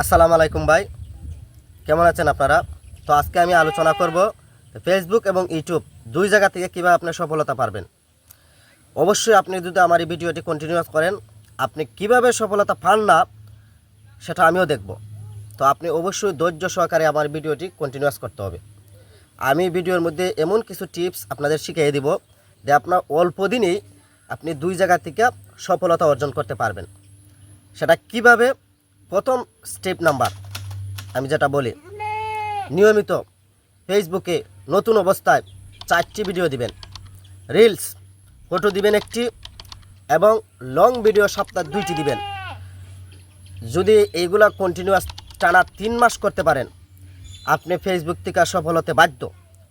আসসালামু আলাইকুম ভাই। কেমন আছেন আপনারা? তো আজকে আমি আলোচনা করব ফেসবুক এবং ইউটিউব দুই জায়গা থেকে কীভাবে আপনি সফলতা পারবেন। অবশ্যই আপনি যদি আমার এই ভিডিওটি কন্টিনিউয়াস করেন, আপনি কীভাবে সফলতা পান না, সেটা আমিও দেখব। তো আপনি অবশ্যই ধৈর্য সহকারে আমার ভিডিওটি কন্টিনিউয়াস করতে হবে। আমি ভিডিওর মধ্যে এমন কিছু টিপস আপনাদের শিখিয়ে দিব যে আপনার অল্প দিনেই আপনি দুই জায়গা থেকে সফলতা অর্জন করতে পারবেন। সেটা কীভাবে প্রথম স্টেপ নাম্বার, আমি যেটা বলি, নিয়মিত ফেসবুকে নতুন অবস্থায় চারটি ভিডিও দিবেন। রিলস, ফটো দিবেন একটি এবং লং ভিডিও সপ্তাহ দুইটি দিবেন। যদি এইগুলা কন্টিনিউয়াস টানা তিন মাস করতে পারেন, আপনি ফেসবুক থেকে সফল হতে বাধ্য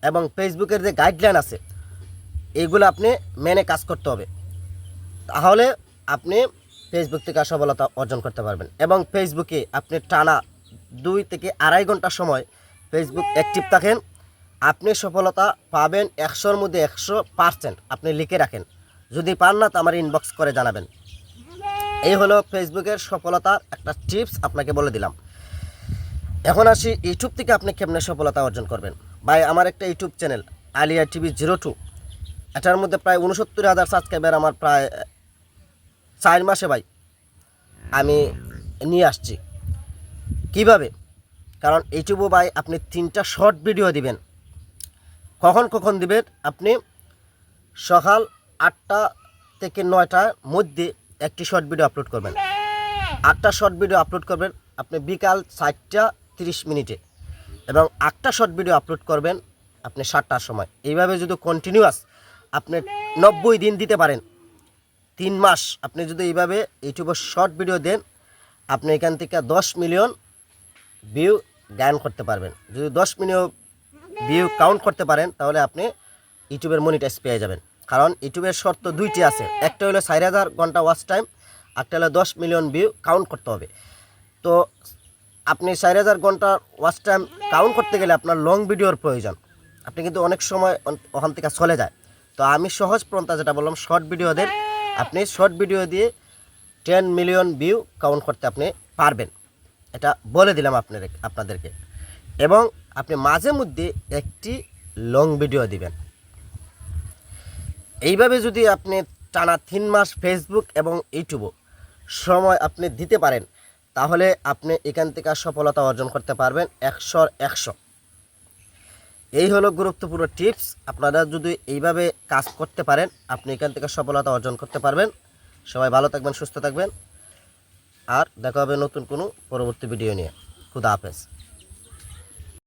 এবং ফেসবুকের যে গাইডলাইন আছে এইগুলো আপনি মেনে কাজ করতে হবে। তাহলে আপনি ফেসবুক থেকে সফলতা অর্জন করতে পারবেন। এবং ফেসবুকে আপনি টানা দুই থেকে আড়াই ঘণ্টা সময় ফেসবুক অ্যাক্টিভ থাকেন। আপনি সফলতা পাবেন একশোর মধ্যে একশো পার্সেন্ট আপনি লিখে রাখেন। যদি পান না তো আমার ইনবক্স করে জানাবেন। এই হলো ফেসবুকের সফলতার একটা টিপস আপনাকে বলে দিলাম। এখন আসি ইউটিউব থেকে আপনি কেমনে সফলতা অর্জন করবেন। ভাই, আমার একটা YouTube channel Alia TV zero two. এটার মধ্যে প্রায় উনসত্তর হাজার সাবস্ক্রাইবার আমার প্রায় চার মাসে ভাই, আমি নিয়ে আসছি। কীভাবে? কারণ ইউটিউবে ভাই আপনি তিনটা শর্ট ভিডিও দিবেন। কখন কখন দিবেন? আপনি সকাল আটটা থেকে নয়টার মধ্যে একটি শর্ট ভিডিও আপলোড করবেন। আটটা শর্ট ভিডিও আপলোড করবেন, আপনি বিকাল চারটা তিরিশ মিনিটে। এবং আটটা শর্ট ভিডিও আপলোড করবেন, আপনি সাতটার সময়। এইভাবে যদি কন্টিনিউয়াস আপনি নব্বই দিন দিতে পারেন তিন মাস আপনি যদি এইভাবে ইউটিউবে শর্ট ভিডিও দেন, আপনি এখান থেকে দশ মিলিয়ন ভিউ গান করতে পারবেন। যদি দশ মিলিয়ন ভিউ কাউন্ট করতে পারেন, তাহলে আপনি ইউটিউবের মনিটাইজ পেয়ে যাবেন। কারণ ইউটিউবের শর্ত দুইটি আছে। একটা হলো চার হাজার ঘণ্টা ওয়াচ টাইম একটা হলো দশ মিলিয়ন ভিউ কাউন্ট করতে হবে। তো আপনি চার হাজার ঘণ্টা ওয়াচ টাইম কাউন্ট করতে গেলে আপনার লং ভিডিওর প্রয়োজন। আপনি কিন্তু অনেক সময় ওখান থেকে চলে যায়। তো আমি সহজ পন্থা যেটা বললাম শর্ট ভিডিও দেন আপনি শর্ট ভিডিও দিয়ে টেন মিলিয়ন ভিউ কাউন্ট করতে আপনি পারবেন। এটা বলে দিলাম আপনার আপনাদেরকে। এবং আপনি মাঝে মধ্যে একটি লং ভিডিও দিবেন। এইভাবে যদি আপনি টানা তিন মাস ফেসবুক এবং ইউটিউবও সময় আপনি দিতে পারেন, তাহলে আপনি এখান থেকে সফলতা অর্জন করতে পারবেন একশোর একশো। এই হলো গুরুত্বপূর্ণ টিপস। আপনারা যদি এইভাবে কাজ করতে পারেন, আপনি এখান থেকে সফলতা অর্জন করতে পারবেন। সবাই ভালো থাকবেন, সুস্থ থাকবেন। আর দেখা হবে নতুন কোনো পরবর্তী ভিডিও নিয়ে। খুদা হাফেজ।